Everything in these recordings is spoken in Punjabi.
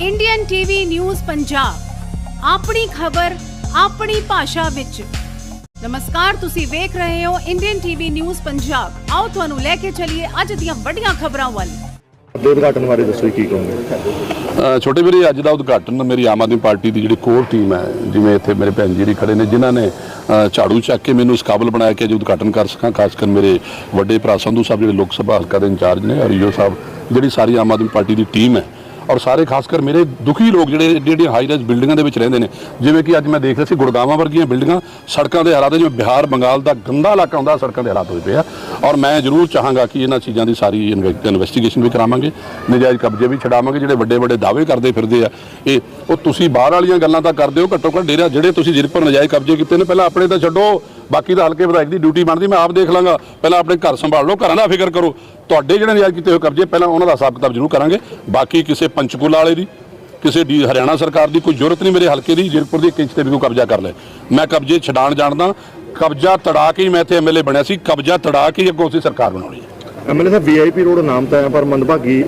ਇੰਡੀਅਨ ਟੀਵੀ ਨਿਊਜ਼ ਪੰਜਾਬ ਆਪਣੀ ਖਬਰ ਆਪਣੀ ਭਾਸ਼ਾ ਵਿੱਚ। ਨਮਸਕਾਰ ਤੁਸੀਂ ਵੇਖ ਰਹੇ ਹੋ ਇੰਡੀਅਨ ਟੀਵੀ ਨਿਊਜ਼ ਪੰਜਾਬ ਆਓ ਤੁਹਾਨੂੰ ਲੈ ਕੇ ਚੱਲੀਏ ਅੱਜ ਦੀਆਂ ਵੱਡੀਆਂ ਖਬਰਾਂ ਵੱਲ। ਦੇ ਉਦਘਾਟਨ ਬਾਰੇ ਦੱਸੋ ਕੀ ਕਹੋਗੇ? ਛੋਟੇ ਵੀਰੇ ਅੱਜ ਦਾ ਉਦਘਾਟਨ ਮੇਰੀ ਆਮ ਆਦਮੀ ਪਾਰਟੀ ਦੀ ਜਿਹੜੀ ਕੋਰ ਟੀਮ ਹੈ ਜਿਵੇਂ ਇੱਥੇ ਮੇਰੇ ਭੈਣ ਜੀ ਜਿਹੜੀ ਖੜੇ ਨੇ ਜਿਨ੍ਹਾਂ ਨੇ ਝਾੜੂ ਚੱਕ ਕੇ ਮੈਨੂੰ ਇਸ ਕਾਬਲ ਬਣਾਇਆ ਕਿ ਅੱਜ ਉਦਘਾਟਨ ਕਰ ਸਕਾਂ ਖਾਸ ਕਰ ਮੇਰੇ ਵੱਡੇ ਭਰਾ ਸੰਧੂ ਸਾਹਿਬ ਜਿਹੜੇ ਲੋਕ ਸਭਾ ਹਲਕਾ ਦੇ ਇੰਚਾਰਜ ਨੇ ਅਰੀਓ ਸਾਹਿਬ ਜਿਹੜੀ ਸਾਰੀ ਆਮ ਆਦਮੀ ਪਾਰਟੀ ਦੀ ਟੀਮ ਹੈ ਔਰ ਸਾਰੇ ਖਾਸ ਕਰ ਮੇਰੇ ਦੁਖੀ ਲੋਕ ਜਿਹੜੇ ਜਿਹੜੀਆਂ ਹਾਈ ਰਾਈਜ਼ ਬਿਲਡਿੰਗਾਂ ਦੇ ਵਿੱਚ ਰਹਿੰਦੇ ਨੇ, ਜਿਵੇਂ ਕਿ ਅੱਜ ਮੈਂ ਦੇਖ ਰਿਹਾ ਸੀ ਗੁੜਗਾਵਾਂ ਵਰਗੀਆਂ ਬਿਲਡਿੰਗਾਂ ਸੜਕਾਂ ਦੇ ਹਾਲਾਤ ਜਿਵੇਂ ਬਿਹਾਰ, ਬੰਗਾਲ ਦਾ ਗੰਦਾ ਇਲਾਕਾ ਹੁੰਦਾ, ਸੜਕਾਂ ਦੇ ਹਾਲਾਤ ਹੋਏ ਪਏ ਆ। ਔਰ ਮੈਂ ਜ਼ਰੂਰ ਚਾਹਾਂਗਾ ਕਿ ਇਹਨਾਂ ਚੀਜ਼ਾਂ ਦੀ ਸਾਰੀ ਇਨਵੈਸਟੀਗੇਸ਼ਨ ਵੀ ਕਰਾਵਾਂਗੇ, ਨਜਾਇਜ਼ ਕਬਜ਼ੇ ਵੀ ਛਡਾਵਾਂਗੇ, ਜਿਹੜੇ ਵੱਡੇ ਵੱਡੇ ਦਾਅਵੇ ਕਰਦੇ ਫਿਰਦੇ ਆ। ਇਹ ਉਹ ਤੁਸੀਂ ਬਾਹਰ ਵਾਲੀਆਂ ਗੱਲਾਂ ਤਾਂ ਕਰਦੇ ਹੋ, ਘੱਟੋ ਘੱਟ ਡੇਰਾ ਜਿਹੜੇ ਤੁਸੀਂ ਜ਼ਿਰਪਰ ਨਜਾਇਜ਼ ਕਬਜ਼ੇ ਕੀਤੇ ਨੇ, ਪਹਿਲਾਂ ਆਪਣੇ ਤਾਂ ਛੱਡੋ, ਬਾਕੀ ਤਾਂ ਹਲਕੇ ਵਿਧਾਇਕ ਦੀ ਡਿਊਟੀ ਬਣਦੀ, ਮੈਂ ਆਪ ਦੇਖ ਲਾਂਗਾ। ਪਹਿਲਾਂ ਆਪਣੇ ਘਰ ਸੰਭਾਲ ਲਓ, ਘਰਾਂ ਦਾ ਫਿਕਰ ਕਰੋ। ਤੁਹਾਡੇ ਜਿਹੜੇ ਨਜਾਇਜ਼ ਕੀਤੇ ਹੋਏ ਕਬਜ਼ੇ, ਪਹਿਲਾਂ ਉਹਨਾਂ ਦਾ ਹਿਸਾਬ ਕਿਤਾਬ ਜ਼ਰੂਰ ਕਰਾਂਗੇ। ਬਾਕੀ ਕਿਸੇ ਪੰਚਕੂਲਾ ਵਾਲੇ ਦੀ ਕਿਸੇ ਦੀ ਹਰਿਆਣਾ ਸਰਕਾਰ ਦੀ ਕੋਈ ਜ਼ਰੂਰਤ ਨਹੀਂ ਮੇਰੇ ਹਲਕੇ ਦੀ ਜ਼ਿਰਪੁਰ ਦੀ ਇੱਕ ਇੰਚ ਤੇ ਵੀ ਕੋਈ ਕਬਜ਼ਾ ਕਰ ਲੈ ਮੈਂ ਕਬਜ਼ੇ ਛਡਾਣ ਜਾਣਦਾ ਕਬਜ਼ਾ ਤੜਾ ਕੇ ਹੀ ਮੈਂ ਇੱਥੇ ਐਮਐਲਏ ਬਣਿਆ ਸੀ ਕਬਜ਼ਾ ਤੜਾ ਕੇ ਹੀ ਅੱਗੋਂ ਅਸੀਂ ਸਰਕਾਰ ਬਣਾਉਣੀ ਹੈ। ਐਮਐਲਏ ਸਾਹਿਬ ਵੀਆਈਪੀ ਰੋਡ ਨਾਮ ਤਾਂ ਹੈ ਪਰ ਮੰਦਭਾਗੀ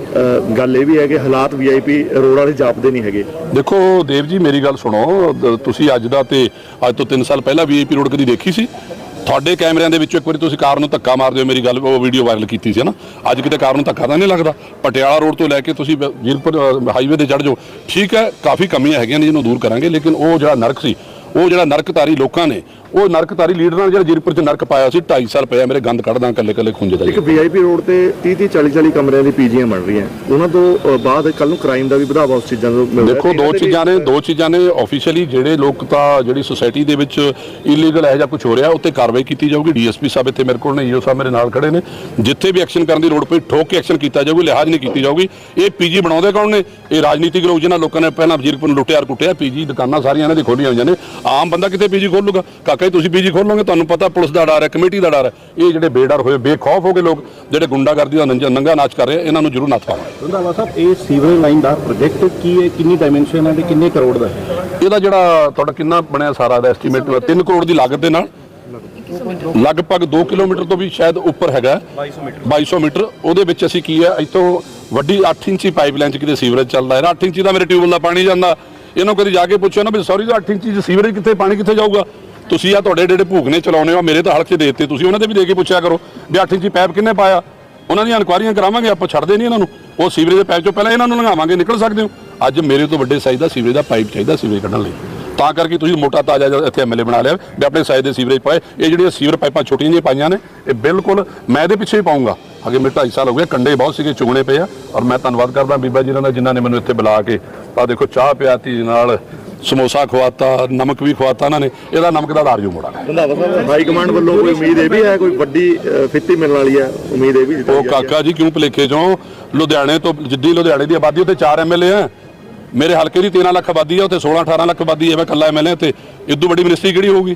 ਗੱਲ ਇਹ ਵੀ ਹੈ ਕਿ ਹਾਲਾਤ ਵੀਆਈਪੀ ਰੋਡ ਵਾਲੇ ਜਾਪਦੇ ਨਹੀਂ ਹੈਗੇ। ਦੇਖੋ ਦੇਵ ਜੀ ਮੇਰੀ ਗੱਲ ਸੁਣੋ ਤੁਸੀਂ ਅੱਜ ਦਾ ਤੇ ਅੱਜ ਤੋਂ 3 ਸਾਲ ਪਹਿਲਾਂ ਵੀਆਈਪੀ ਰੋਡ ਕਦੀ ਦੇਖੀ ਸੀ? ਤੁਹਾਡੇ ਕੈਮਰਿਆਂ ਦੇ ਵਿੱਚੋਂ ਇੱਕ ਵਾਰੀ ਤੁਸੀਂ ਕਾਰ ਨੂੰ ਧੱਕਾ ਮਾਰਦੇ ਹੋ ਮੇਰੀ ਗੱਲ ਉਹ ਵੀਡੀਓ ਵਾਇਰਲ ਕੀਤੀ ਸੀ ਨਾ ਅੱਜ ਕਿਤੇ ਕਾਰ ਨੂੰ ਧੱਕਾ ਤਾਂ ਨਹੀਂ ਲੱਗਦਾ? ਪਟਿਆਲਾ ਰੋਡ ਤੋਂ ਲੈ ਕੇ ਤੁਸੀਂ ਜੀਰਪੁਰ ਹਾਈਵੇ ਤੇ ਚੜ ਜਾਓ। ਠੀਕ ਹੈ, ਕਾਫੀ ਕਮੀਆਂ ਹੈਗੀਆਂ ਨੇ ਜਿਹਨੂੰ ਦੂਰ ਕਰਾਂਗੇ, ਲੇਕਿਨ ਉਹ ਜਿਹੜਾ ਨਰਕ ਸੀ, ਉਹ ਜਿਹੜਾ ਨਰਕਤਾਰੀ ਲੋਕਾਂ ਨੇ ਉਹ ਨਰਕਤਾਰੀ ਲੀਡਰਾਂ ਨੇ ਜਿਹੜਾ ਜੀਰਪੁਰ 'ਚ ਨਰਕ ਪਾਇਆ ਸੀ 2.5 ਸਾਲ ਪਿਆ ਮੇਰੇ ਗੰਦ ਕੱਢਦਾ ਕੱਲੇ ਕੱਲੇ ਖੁੰਝੇ ਦਾ। ਇੱਕ ਵੀਆਈਪੀ ਰੋਡ ਤੇ 30 30 40 40 ਕਮਰਿਆਂ ਦੀ ਪੀਜੀਆਂ ਬਣ ਰਹੀਆਂ। ਉਹਨਾਂ ਤੋਂ ਬਾਅਦ ਕੱਲ ਨੂੰ ਕ੍ਰਾਈਮ ਦਾ ਵੀ ਵਧਾਵਾ ਉਸ ਚੀਜ਼ਾਂ ਤੋਂ ਮਿਲ ਦੇਖੋ ਦੋ ਚੀਜ਼ਾਂ ਨੇ ਦੋ ਚੀਜ਼ਾਂ ਨੇ ਆਫੀਸ਼ੀਅਲੀ ਜਿਹੜੇ ਲੋਕ ਤਾਂ ਜਿਹੜੀ ਸੁਸਾਇਟੀ ਦੇ ਵਿੱਚ ਇਲੀਗਲ ਹੈ ਜਾਂ ਕੁਝ ਹੋ ਰਿਹਾ ਉੱਤੇ ਕਾਰਵਾਈ ਕੀਤੀ ਜਾਊਗੀ। ਡੀਐਸਪੀ ਸਾਹਿਬ ਇੱਥੇ ਮੇਰੇ ਕੋਲ ਨੇ ਈਓ ਸਾਹਿਬ ਮੇਰੇ ਨਾਲ ਖੜੇ ਨੇ। ਜਿੱਥੇ ਵੀ ਐਕਸ਼ਨ ਕਰਨ ਦੀ ਲੋੜ ਪਈ ਠੋਕ ਕੇ ਐਕਸ਼ਨ ਕੀਤਾ ਜਾਊਗੀ ਲਿਹਾਜ਼ ਨਹੀਂ ਕੀਤੀ ਜਾਊਗੀ। ਇਹ ਪੀਜੀ ਬਣਾਉਂਦੇ ਕੌਣ ਨੇ? ਇਹ ਰਾਜਨੀਤਿਕ ਲੋਕ ਜਿਹਨਾਂ ਲੋਕਾਂ ਨੇ ਪਹਿਲਾਂ ਵਜ਼ੀਰਪੁਰ ਨੂੰ ਲੁੱਟਿਆ ਕੁੱਟਿਆ ਪੀਜੀ ਦੁਕਾਨਾਂ ਸਾਰੀਆਂ ਇਹਨਾਂ ਦੀ ਖੋਲੀਆਂ ਹੋਈਆਂ ਨੇ। ਆਮ ਬੰਦਾ ਕਿਤੇ ਪੀਜੀ ਖੋਲੂਗਾ? ਜੀ ਤੁਸੀਂ ਪੀਜੀ ਖੋਲੋਗੇ ਤੁਹਾਨੂੰ ਪਤਾ ਪੁਲਿਸ ਦਾ ਡਰ ਹੈ ਕਮੇਟੀ ਦਾ ਡਰ ਹੈ। ਇਹ ਜਿਹੜੇ ਬੇਡਰ ਹੋਏ ਬੇਖੌਫ ਹੋ ਕੇ ਲੋਕ ਜਿਹੜੇ ਗੁੰਡਾਗਰਦੀ ਦਾ ਨੰਜਾ- ਨੰਗਾ ਨਾਚ ਕਰ ਰਹੇ ਇਹਨਾਂ ਨੂੰ ਜ਼ਰੂਰ ਨੱਥ ਪਾਵਾਂਗੇ। ਰੰਧਾਵਾ ਸਾਹਿਬ ਇਹ ਸੀਵਰੇਜ ਲਾਈਨ ਦਾ ਪ੍ਰੋਜੈਕਟ ਕੀ ਹੈ ਕਿੰਨੀ ਡਾਈਮੈਂਸ਼ਨ ਹੈ ਤੇ ਕਿੰਨੇ ਕਰੋੜ ਦਾ ਹੈ? ਇਹਦਾ ਜਿਹੜਾ ਤੁਹਾਡਾ ਕਿੰਨਾ ਬਣਿਆ ਸਾਰਾ ਦਾ ਐਸਟੀਮੇਟ 3 ਕਰੋੜ ਦੀ ਲਾਗਤ ਦੇ ਨਾਲ? ਲਗਭਗ 2 ਕਿਲੋਮੀਟਰ ਤੋਂ ਵੀ ਸ਼ਾਇਦ ਉੱਪਰ ਹੈਗਾ। 2200 ਮੀਟਰ। ਉਹਦੇ ਵਿੱਚ ਅਸੀਂ ਕੀ ਹੈ ਇੱਥੋਂ ਵੱਡੀ 8 ਇੰਚੀ ਪਾਈਪਲਾਈਨ ਚ ਕਿਤੇ ਸੀਵਰੇਜ ਚੱਲਦਾ ਹੈ। 8 ਇੰਚੀ ਦਾ ਮੇਰੇ ਟਿਊਬਲ ਦਾ ਪਾਣੀ ਜਾਂਦਾ। ਇਹਨੂੰ ਕਦੀ ਜਾ ਕੇ ਪੁੱਛੋ ਨਾ ਵੀ ਸੌਰੀ ਜੋ 8 ਇੰਚੀ ਚ ਸੀਵਰੇਜ ਕਿੱਥੇ ਪਾਣੀ ਕਿੱਥੇ ਜਾਊਗਾ? ਤੁਸੀਂ ਆ ਤੁਹਾਡੇ ਜਿਹੜੇ ਭੂਖ ਨੇ ਚਲਾਉਣੇ ਹੋ ਮੇਰੇ ਤਾਂ ਹਲਕੇ ਦੇ ਦਿੱਤੇ। ਤੁਸੀਂ ਉਹਨਾਂ ਦੇ ਵੀ ਦੇ ਕੇ ਪੁੱਛਿਆ ਕਰੋ ਵੀ 8 ਇੰਚੀ ਪੈਪ ਕਿੰਨੇ ਪਾਇਆ? ਉਹਨਾਂ ਦੀਆਂ ਇਨਕੁਆਰੀਆਂ ਕਰਾਵਾਂਗੇ, ਆਪਾਂ ਛੱਡਦੇ ਨਹੀਂ ਇਹਨਾਂ ਨੂੰ। ਉਹ ਸੀਵਰੇਜ ਦੇ ਪੈਪ ਚੋਂ ਪਹਿਲਾਂ ਇਹਨਾਂ ਨੂੰ ਲੰਘਾਵਾਂਗੇ, ਨਿਕਲ ਸਕਦੇ ਹੋ। ਅੱਜ ਮੇਰੇ ਤੋਂ ਵੱਡੇ ਸਾਈਜ਼ ਦਾ ਸੀਵਰੇਜ ਦਾ ਪਾਈਪ ਚਾਹੀਦਾ ਸੀਵਰੇਜ ਕੱਢਣ ਲਈ। ਤਾਂ ਕਰਕੇ ਤੁਸੀਂ ਮੋਟਾ ਤਾਜ਼ਾ ਜਿਹਾ ਇੱਥੇ ਐਮਐਲਏ ਬਣਾ ਲਿਆ ਵੀ ਆਪਣੇ ਸਾਈਜ਼ ਦੇ ਸੀਵਰੇਜ ਪਾਏ। ਇਹ ਜਿਹੜੀਆਂ ਸੀਵਰ ਪਾਈਪਾਂ ਛੋਟੀਆਂ ਜਿਹੀਆਂ ਪਾਈਆਂ ਨੇ, ਇਹ ਬਿਲਕੁਲ ਮੈਂ ਇਹਦੇ ਪਿੱਛੇ ਹੀ ਪਾਉਂਗਾ। ਅਗੇ ਮੇਰੇ 2.5 ਸਾਲ ਹੋ ਗਏ, ਕੰਡੇ ਬਹੁਤ ਸੀਗੇ, ਚੁਗਣੇ ਪਏ ਆ। ਔਰ ਮੈਂ ਧੰਨਵਾਦ ਕਰਦਾ ਬੀਬਾ ਜੀ ਦਾ, ਜਿਨ੍ਹਾਂ ਨੇ ਮੈਨੂੰ ਇੱਥੇ ਬੁਲਾ ਕੇ ਆ ਦੇਖੋ ਚਾਹ ਪਿਆਤੀ ਨਾਲ ਸਮੋਸਾ ਖਵਾਤਾ ਨਮਕ ਵੀ ਖਵਾਤਾ ਇਹਨਾਂ ਨੇ। ਇਹਦਾ ਨਮਕ ਦਾ ਆਧਾਰ ਜੂ ਮੋੜਾਂਗੇ ਕਮਾਂਡ ਵੱਲੋਂ ਕੋਈ ਉਮੀਦ ਇਹ ਵੀ ਹੈ ਕੋਈ ਵੱਡੀ ਫਿੱਤੀ ਮਿਲਣ ਵਾਲੀ ਹੈ? ਉਮੀਦ ਇਹ ਵੀ ਉਹ ਕਾਕਾ ਜੀ ਕਿਉਂ ਭਲੇਖੇ ਚੋਂ? ਲੁਧਿਆਣੇ ਤੋਂ ਜਿੱਡੀ ਲੁਧਿਆਣੇ ਦੀ ਆਬਾਦੀ ਉੱਤੇ 4 ਐਮਐਲਏ ਆ। ਮੇਰੇ ਹਲਕੇ ਦੀ 13 ਲੱਖ ਆਬਾਦੀ ਹੈ ਉੱਥੇ 16 18 ਲੱਖ ਆਬਾਦੀ ਹੈ ਮੈਂ ਕੱਲਾ ਐਮਐਲਏ ਤੇ ਇਦੋਂ ਵੱਡੀ ਮਿਨਿਸਟਰੀ ਕਿਹੜੀ ਹੋਊਗੀ?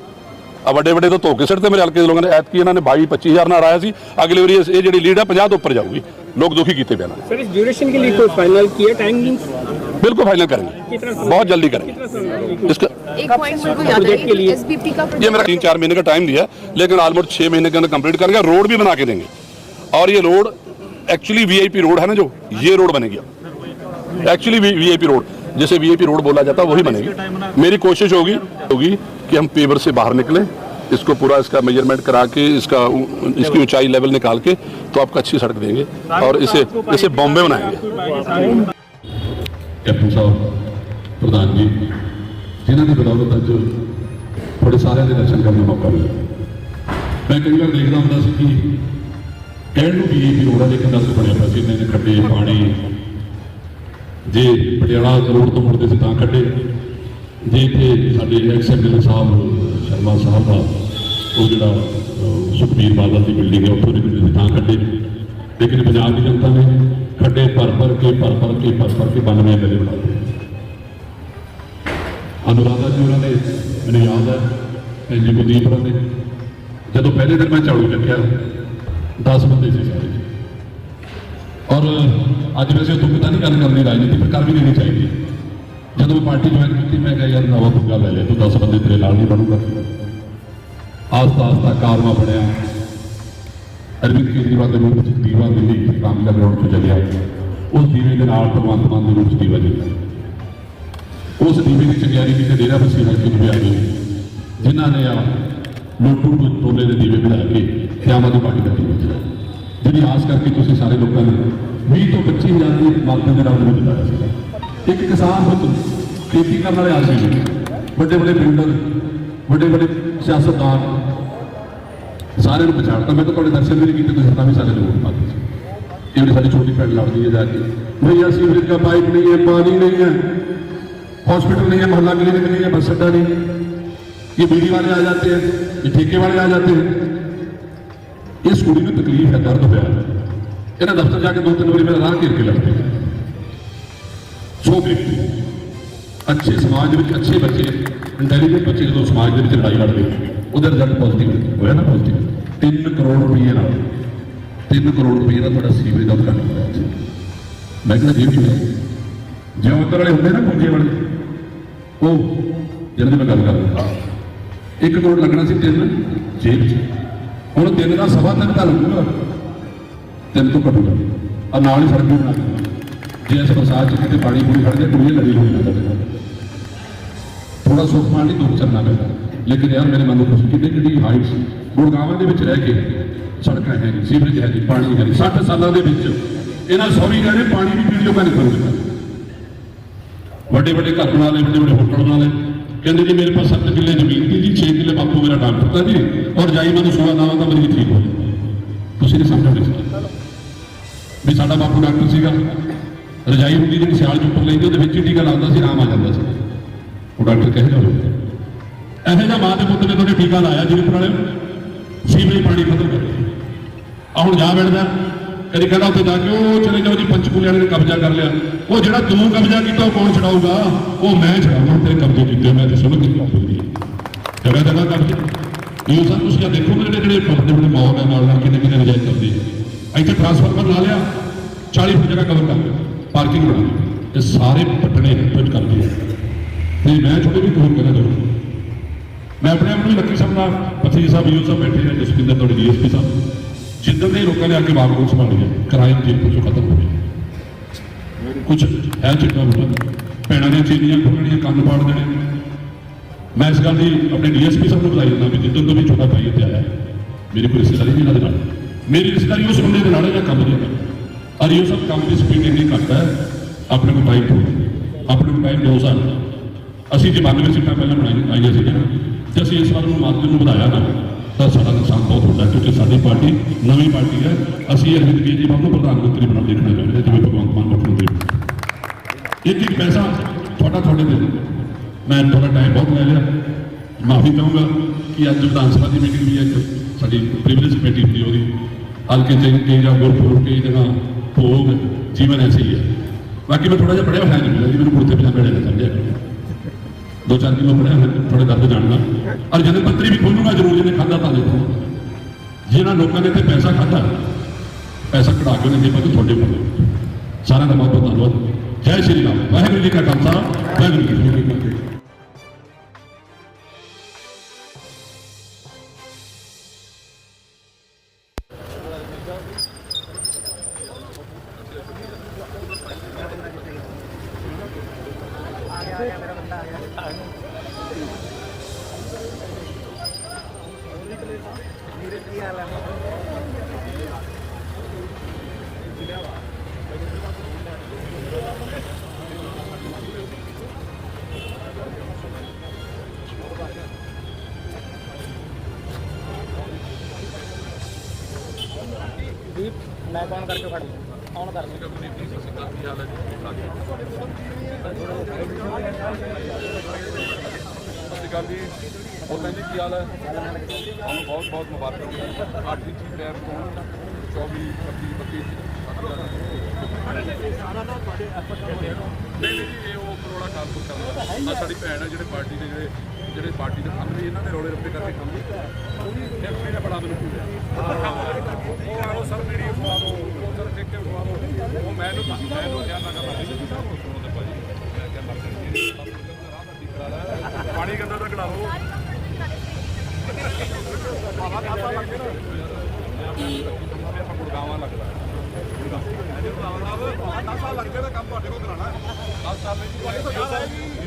ਆ ਵੱਡੇ ਵੱਡੇ ਤੋਂ ਧੋਕੇ ਸਿਰ ਤੇ ਮੇਰੇ ਹਲਕੇ ਦੇ ਲੋਕਾਂ ਨੇ ਐਤ ਕੀ ਇਹਨਾਂ ਨੇ 22 25000 ਨਾਲ ਆਇਆ ਸੀ। ਅਗਲੀ ਵਾਰੀ ਇਹ ਜਿਹੜੀ ਲੀਡ ਆ 50 ਤੋਂ ਉੱਪਰ ਜਾਊਗੀ। ਲੋਕ ਦੁਖੀ ਕੀਤੇ ਪਿਆ ਨਾ। ਸਰ ਇਸ ਡਿਊਰੇਸ਼ਨ ਕੇ ਲਈ ਕੋਈ ਫਾਈਨਲ ਕੀ ਹੈ? ਟਾਈਮਿੰਗ बिल्कुल फाइनल करेंगे। बहुत जल्दी करेंगे। इसका ये मेरा तीन चार महीने का टाइम दिया लेकिन ऑलमोस्ट छह महीने के अंदर कंप्लीट करेंगे रोड भी बना के देंगे। और ये रोड एक्चुअली वीआईपी रोड है ना जो? ये रोड बनेगी। एक्चुअली वीआईपी रोड जिसे वीआईपी रोड बोला जाता है वही बनेगी। मेरी कोशिश होगी होगी कि हम पेवर से बाहर निकले इसको पूरा इसका मेज़रमेंट करा के इसका इसकी ऊंचाई लेवल निकाल के तो आपको अच्छी सड़क देंगे। और इसे इसे बॉम्बे बनाएँगे। ਕੈਪਟਨ ਸਾਹਿਬ, ਪ੍ਰਧਾਨ ਜੀ, ਜਿਨ੍ਹਾਂ ਦੀ ਬਦੌਲਤ ਅੱਜ ਤੁਹਾਡੇ ਸਾਰਿਆਂ ਦੇ ਦਰਸ਼ਨ ਕਰਨ ਦਾ ਮੌਕਾ ਮਿਲਿਆ। ਮੈਂ ਕਈ ਵਾਰ ਦੇਖਦਾ ਹੁੰਦਾ ਸੀ ਕਿ ਕਹਿਣ ਨੂੰ ਵੀ ਇਹ ਵੀ ਰੋੜਾ ਲੇਕਿਨ ਦੱਸ ਬਣਿਆ ਪਿਆ ਸੀ ਇੰਨੇ ਨੇ ਖੱਡੇ, ਪਾਣੀ। ਜੇ ਪਟਿਆਲਾ ਰੋਡ ਤੋਂ ਮੁੜਦੇ ਸੀ ਤਾਂ ਖੱਡੇ। ਜੇ ਇੱਥੇ ਸਾਡੇ ਐਕਸ ਐਮਐਲਏ ਸਾਹਿਬ, ਸ਼ਰਮਾ ਸਾਹਿਬ ਦਾ ਉਹ ਜਿਹੜਾ ਸੁਖਬੀਰ ਬਾਦਲ ਦੀ ਬਿਲਡਿੰਗ ਹੈ, ਉੱਥੋਂ ਨਿਕਲਦੇ ਸੀ ਤਾਂ ਖੱਡੇ। ਲੇਕਿਨ ਪੰਜਾਬ ਦੀ ਜਨਤਾ ਨੇ ਖੱਡੇ ਭਰ ਭਰ ਕੇ, ਭਰ ਭਰ ਕੇ, ਭਰ ਭਰ ਕੇ 92 ਐਮਐਲਏ ਬਣਾ ਦਿੱਤੇ ਅਨੁਰਾਧਾ ਜੀ ਉਹਨਾਂ ਨੇ ਮੈਨੂੰ ਯਾਦ ਹੈ, ਭੈਣ ਜੀ ਕੁਲਦੀਪ ਹੋਰਾਂ ਨੇ ਜਦੋਂ ਪਹਿਲੇ ਦਿਨ ਮੈਂ ਝਾੜੂ ਚੱਕਿਆ 10 ਬੰਦੇ ਸੀ ਸਾਰੇ। ਜੀ ਔਰ ਅੱਜ ਵੈਸੇ ਦੁੱਖ ਤਾਂ ਨਹੀਂ ਗੱਲ ਕਰਨੀ ਰਾਜਨੀਤੀ, ਪਰ ਕਰ ਵੀ ਲੈਣੀ ਚਾਹੀਦੀ ਹੈ। ਜਦੋਂ ਮੈਂ ਪਾਰਟੀ ਜੁਆਇਨ ਕੀਤੀ, ਮੈਂ ਕਿਹਾ, ਯਾਰ, ਨਵਾਂ ਪੰਗਾ ਲੈ ਲਿਆ ਤੂੰ 10 ਬੰਦੇ ਤੇਰੇ ਨਾਲ ਨਹੀਂ ਬਣੂਗਾ। ਅਰਵਿੰਦ ਕੇਜਰੀਵਾਲ ਦੇ ਰੂਪ ਵਿੱਚ ਦੀਵਾ ਦਿੱਲੀ ਰਾਮਲੀਲਾ ਗਰਾਊਂਡ ਤੋਂ ਚੱਲਿਆ ਉਸ ਦੀਵੇ ਦੇ ਨਾਲ ਭਗਵੰਤ ਮਾਨ ਦੇ ਰੂਪ ਵਿੱਚ ਦੀਵਾ ਜਲਿਆ ਉਸ ਦੀਵੇ ਦੀ ਚੰਗਿਆੜੀ ਕਿਤੇ ਡੇਰਾ ਬਸੀ ਹਲਕੇ ਨੂੰ ਵੀ ਆ ਗਈ ਜਿਨ੍ਹਾਂ ਨੇ ਆ ਲੋਟੂ ਤੋਂ ਟੋਲੇ ਦੇ ਦੀਵੇ ਬਣਾ ਕੇ ਤੇ ਆਮ ਆਦਮੀ ਪਾਰਟੀ ਦਾ ਦੀਵਾ ਜਿਹਦੀ ਆਸ ਕਰਕੇ ਤੁਸੀਂ ਸਾਰੇ ਲੋਕਾਂ ਨੇ 20 ਤੋਂ 25 ਹਜ਼ਾਰ ਦੀ ਮਾਤਰਾ ਦੇ ਨਾਲ ਮੈਨੂੰ ਜਿਤਾਇਆ ਸੀ। ਇੱਕ ਕਿਸਾਨ ਪੁੱਤ ਖੇਤੀ ਕਰਨ ਵਾਲੇ ਆਦਮੀ ਨੇ। ਵੱਡੇ ਵੱਡੇ ਬਿਲਡਰ ਵੱਡੇ ਵੱਡੇ ਸਿਆਸਤਦਾਨ सारे पछाड़ता मैं तो ਤਾਂ भी नहीं किए ਨਹੀਂ ਕੀਤੇ ਤੁਸੀਂ ਤਾਂ ਵੀ ਸਾਡੇ छोटी ਪਾਦੇ ਸੀ है जाके। नहीं ਪਿੰਡ ਲੱਗਦੀ ਹੈ ਜਾ ਕੇ ਨਹੀਂ नहीं है, हॉस्पिटल नहीं है, मोहल्ला क्लीनिक नहीं है, बस अड्डा नहीं। ये बीड़ी वाले आ जाते हैं, ये ठेके वाले आ जाते हैं। इस कुड़ी में तकलीफ़ है, दर्द पैर इन्हें दफ्तर जाके दो तीन बारी मेरा राह घेर के लगते सो व्यक्ति अच्छे समाज में अच्छे बच्चे इंटेलिजेंट बच्चे, जो समाज के लड़ाई लड़ते ਉਹਦਾ ਰਿਜ਼ਲਟ पॉजिटिव हो ना पॉजिटिव 3 ਕਰੋੜ ਰੁਪਏ ਨਾਲ 3 ਕਰੋੜ ਰੁਪਏ ਦਾ ਤੁਹਾਡਾ ਸੀਵਰੇਜ ਦਾ ਉਦਘਾਟਨ ਹੋਇਆ ਸੀ ਮੈਂ ਕਹਿੰਦਾ ਜੇ ਵੀ ਹੋਇਆ। ਜਿਉਂ ਉੱਤਰ ਵਾਲੇ ਹੁੰਦੇ ਨਾ ਪੁੰਜੇ ਵਾਲੇ, ਉਹ, ਜਿਹਨਾਂ ਦੀ ਮੈਂ ਗੱਲ ਕਰਦਾ 1 ਕਰੋੜ ਲੱਗਣਾ ਸੀ ਤਿੰਨ, ਜੇਬ 'ਚ। ਹੁਣ ਤਿੰਨ ਦਾ ਸਵਾ ਤਿੰਨ ਤਾਂ ਲੱਗੂਗਾ। ਤਿੰਨ ਤੋਂ ਘਟੂਗਾ ਆ ਨਾਲ ਹੀ ਸੜਕ ਬਣਾ ਜੇ ਇਸ ਬਰਸਾਤ 'ਚ ਕਿਤੇ ਪਾਣੀ ਪੂਰੀ ਖੜ ਜਾਏ ਕੁੜੀਆਂ ਲੜੀ ਹੋਈ ਨਾ। ਸਾਡੇ ਨਾਲ ਥੋੜਾ ਸੁੱਖ ਪਾਣ ਲਈ ਦੁੱਖ ਚੱਲਣਾ ਪੈਂਦਾ। ਲੇਕਿਨ ਯਾਰ ਮੇਰੇ ਮਨ ਨੂੰ ਖੁਸ਼ੀ ਕਿਤੇ ਕਿਹੜੀ ਹਾਈਟਸ ਗੁਰਗਾਵਾਂ ਦੇ ਵਿੱਚ ਰਹਿ ਕੇ ਸੜਕਾਂ ਹੈ ਨਹੀਂ, ਸੀਵਰੇਜ ਹੈ ਨਹੀਂ, ਪਾਣੀ ਹੈ ਨਹੀਂ। 60 ਸਾਲਾਂ ਦੇ ਵਿੱਚ ਇਹਨਾਂ ਸੌਰੀ ਕਹਿੰਦੇ ਪਾਣੀ ਦੀ ਪੀਣ ਜੋਗਾ ਨਹੀਂ ਵੱਡੇ ਵੱਡੇ ਘਰ ਬਣਾ ਲਏ ਵੱਡੇ ਵੱਡੇ ਹੋਟਲ ਬਣਾ ਲਏ। ਕਹਿੰਦੇ ਜੀ, ਮੇਰੇ ਪਾਸ 7 ਕਿੱਲੇ ਜ਼ਮੀਨ ਸੀ ਜੀ 6 ਕਿੱਲੇ ਬਾਪੂ ਮੇਰਾ ਡਾਕਟਰ ਦਿੱਤਾ ਜੀ ਔਰ ਜਾਈ ਮੈਨੂੰ ਸੋਆ ਨਾਵਾਂ ਤਾਂ ਮੇਰੀ ਠੀਕ ਹੋ ਤੁਸੀਂ ਨਹੀਂ ਸਮਝੋ ਵੀ ਸਾਡਾ ਬਾਪੂ ਡਾਕਟਰ ਸੀਗਾ, ਰਜਾਈ ਹੁੰਦੀ ਜਿਹੜੀ ਸਿਆਲ ਚ ਉੱਪਰ ਲੈਂਦੇ ਉਹਦੇ ਵਿੱਚ ਹੀ ਟੀਕਾ ਲਾਉਂਦਾ ਸੀ, ਆਰਾਮ ਆ ਜਾਂਦਾ ਸੀ। ਉਹ ਡਾਕਟਰ ਕਹਿ ਜਾਓ ਇਹੋ ਜਿਹਾ ਮਾਂ ਦੇ ਪੁੱਤ ਨੇ ਤੁਹਾਡੇ ਟੀਕਾ ਲਾਇਆ, ਜਿਹਦੇ ਵਾਲੇ ਸੀਵਰੇਜ ਪਾਣੀ ਖਤਮ ਕਰ ਆ ਹੁਣ ਜਾ ਬੈਠਦਾ ਕਦੀ ਕਹਿੰਦਾ ਉੱਥੇ ਜਾ ਕੇ, ਉਹ ਚਲੇ ਜਾਓ ਜੀ, ਪੰਚਕੂਲੇ ਵਾਲੇ ਨੇ ਕਬਜ਼ਾ ਕਰ ਲਿਆ। ਉਹ ਜਿਹੜਾ ਤੂੰ ਕਬਜ਼ਾ ਕੀਤਾ, ਉਹ ਕੌਣ ਛਡਾਊਗਾ? ਉਹ ਮੈਂ ਛਡਾਊਂਗਾ ਤੇਰੇ ਕਬਜ਼ੇ ਕੀਤੇ ਮੈਂ ਤੇ ਸੁਣ ਕੇ ਕਬਜ਼ੇ ਜਗ੍ਹਾ ਜਗ੍ਹਾ ਕਬਜ਼ੇ ਇਹ ਸਭ ਤੁਸੀਂ ਆ ਦੇਖੋ ਜਿਹੜੇ ਜਿਹੜੇ ਬੰਦੇ ਬੜੇ ਮੌਲ ਹੈ ਨਾਲ ਨਾਲ ਕਿੰਨੇ ਕਿੰਨੇ ਨਜਾਇਜ਼ ਕਰਦੇ ਇੱਥੇ ਟਰਾਂਸਫਾਰਮਰ ਲਾ ਲਿਆ 40 ਫੁੱਟ ਜਗ੍ਹਾ ਕਵਰ ਕਰ ਲਿਆ ਪਾਰਕਿੰਗ ਬਣਾ ਇਹ ਸਾਰੇ ਪੱਟਣੇ ਪਿੱਟ ਕਰਦੇ ਆ ਮੈਂ ਛੋਟੇ ਵੀ ਕੋਲ ਕਰਾਂ ਜਰੂਰ ਮੈਂ ਆਪਣੇ ਆਪ ਨੂੰ ਵੀ ਲੱਕੀ ਸਮਝਦਾ ਪਤੀ ਸਾਹਿਬ ਯੂ ਸਾਹਿਬ ਬੈਠੇ ਨੇ ਜਸਪਿੰਦਰ ਤੁਹਾਡੇ ਡੀਐਸਪੀ ਸਾਹਿਬ। ਜਿੱਦਾਂ ਦੇ ਲੋਕਾਂ ਨੇ ਆ ਕੇ ਬਾਗਰੂਮ ਸੰਭਾਲੀ ਹੈ ਕ੍ਰਾਈਮ ਜੇਲ੍ਹ ਤੋਂ ਖਤਮ ਹੋ ਗਿਆ। ਕੁਝ ਹੈ ਚਿੱਟਾ ਬੁੱਟਾ ਭੈਣਾਂ ਦੀਆਂ ਚੀਨੀਆਂ ਖੁੱਲਣੀਆਂ ਕੰਨ ਪਾੜ ਦੇਣੇ। ਮੈਂ ਇਸ ਗੱਲ ਦੀ ਆਪਣੇ ਡੀਐਸਪੀ ਸਾਹਿਬ ਨੂੰ ਬਧਾਈ ਦਿੰਦਾ ਵੀ ਜਿੱਦਾਂ ਤੋਂ ਵੀ ਛੋਟਾ ਭਾਈ ਇੱਥੇ ਆਇਆ। ਮੇਰੀ ਕੋਈ ਰਿਸ਼ਤੇਦਾਰੀ ਨਹੀਂ ਦੇ ਨਾਲ। ਮੇਰੀ ਰਿਸ਼ਤੇਦਾਰੀ ਉਸ ਬੰਦੇ ਦੇ ਨਾਲ ਹੈ ਕੰਮ ਦੇ ਕਰਦਾ ਅਰ ਇਹ ਸਭ ਕੰਮ ਦੀ ਸਪੀਡ ਇੰਨੀ ਘੱਟ ਹੈ, ਆਪਣੇ ਕੋਲ ਟਾਈਮ ਆਪਣੇ ਕੋਲ ਟਾਈਮ ਦੋ ਸਾਲ ਅਸੀਂ ਜੇ 92 ਸੀਟਾਂ ਪਹਿਲਾਂ ਬਣਾਈ ਆਈਆਂ ਸੀ ਜੇ ਅਸੀਂ ਇਸ ਵਾਰ ਨੂੰ ਮਾਰਕੀਟ ਨੂੰ ਵਧਾਇਆ ਨਾ ਤਾਂ ਸਾਡਾ ਨੁਕਸਾਨ ਬਹੁਤ ਹੁੰਦਾ ਕਿਉਂਕਿ ਸਾਡੀ ਪਾਰਟੀ ਨਵੀਂ ਪਾਰਟੀ ਹੈ। ਅਸੀਂ ਅਰਵਿੰਦ ਕੇਜਰੀਵਾਲ ਨੂੰ ਪ੍ਰਧਾਨ ਮੰਤਰੀ ਬਣਾਉਣ ਦੇਖਣਾ ਚਾਹੁੰਦੇ ਹਾਂ, ਜਿਵੇਂ ਭਗਵੰਤ ਮਾਨ ਮੁੱਖ ਮੰਤਰੀ ਇੱਕ ਇੱਕ ਪੈਸਾ ਤੁਹਾਡਾ ਤੁਹਾਡੇ ਦਿਲ ਮੈਂ ਤੁਹਾਡਾ ਟਾਈਮ ਬਹੁਤ ਲੈ ਲਿਆ। ਮਾਫੀ ਚਾਹੂੰਗਾ ਕਿ ਅੱਜ ਵਿਧਾਨ ਸਭਾ ਦੀ ਮੀਟਿੰਗ ਵੀ ਹੈ, ਇੱਕ ਸਾਡੀ ਪ੍ਰਿਵਿਲੇਜ ਕਮੇਟੀ ਹੁੰਦੀ ਉਹਦੀ। ਹਲਕੇ ਚ ਕਈ ਜਾਂ ਗੁਰਪੁਰਬ, ਕਈ ਜਗ੍ਹਾ ਭੋਗ, ਜੀਵਨ ਐਸੇ ਹੀ ਹੈ। ਬਾਕੀ ਮੈਂ ਥੋੜਾ ਜਿਹਾ ਪੜਿਆ ਹੋਇਆ ਨਹੀਂ ਜੀ ਮੈਨੂੰ ਕੁੜਤੇ ਪਜਾਮੇ ਲੈਣੇ ਚਾਹੁੰਦੇ ਦੋ ਚਾਰ ਕਿਲੋ ਪੜਿਆ ਹੋਇਆ ਥੋੜੇ ਦਰਦ ਜਾਣਦਾ ਔਰ ਜਨਮ ਪੱਤਰੀ ਵੀ ਖੋਲੂਗਾ ਜ਼ਰੂਰ ਜਿਹਨੇ ਖਾਦਾ ਤਾਂ ਦੇਖੋ। ਜਿਹਨਾਂ ਲੋਕਾਂ ਨੇ ਤੇ ਪੈਸਾ ਖਾਦਾ ਪੈਸਾ ਕਢਾ ਕੇ ਉਹਨੇ ਜੇਬਾਂ ਤੋਂ ਤੁਹਾਡੇ ਕੋਲ। ਸਾਰਿਆਂ ਦਾ ਬਹੁਤ ਬਹੁਤ ਧੰਨਵਾਦ। ਜੈ ਸ਼੍ਰੀ ਰਾਮ। ਵਾਹਿਗੁਰੂ ਜੀ ਕਾ ਖਾਲਸਾ। ਵਾਹਿਗੁਰੂ ਜੀ ਕੀ ਫਤਿਹ। ਮੈਂ ਕੌਣ ਕਰਕੇ ਖੜੀ ਕੌਣ ਕਰ ਸਤਿ ਗੱਲ ਜੀ ਬੋਲਣ ਜੀ ਕੀ ਹਾਲ ਹੈ ਤੁਹਾਨੂੰ ਬਹੁਤ ਬਹੁਤ ਮੁਬਾਰਕਾਂ ਆਠਵੀਂ ਚੀਜ਼ ਟਾਈਮ ਤੋਂ 24 25 32 ਸਾਰਾ ਦਾ ਤੁਹਾਡੇ ਐਫਰਟ ਨਹੀਂ ਨਹੀਂ ਇਹ ਉਹ ਕਰੋੜਾ ਕਾਲਪੁਰ ਕਰਦਾ ਆ ਸਾਡੀ ਭੈਣ ਹੈ ਜਿਹੜੇ ਪਾਰਟੀ ਦੇ ਜਿਹੜੇ ਜਿਹੜੇ ਪਾਰਟੀ ਦੇ ਕੰਮ ਵੀ ਇਹਨਾਂ ਨੇ ਰੋਲੇ ਰੱਪੇ ਕਰਕੇ ਕੰਮ ਫਿਰ 10 ਸਾਲ ਲੱਗ ਗਏ ਤਾਂ ਕੰਮ ਤੁਹਾਡੇ ਕੋਲ ਕਰਾਣਾ 10 ਸਾਲ ਵਿੱਚ ਤੁਹਾਡੇ ਕੋਲ ਆਈ ਹੈ।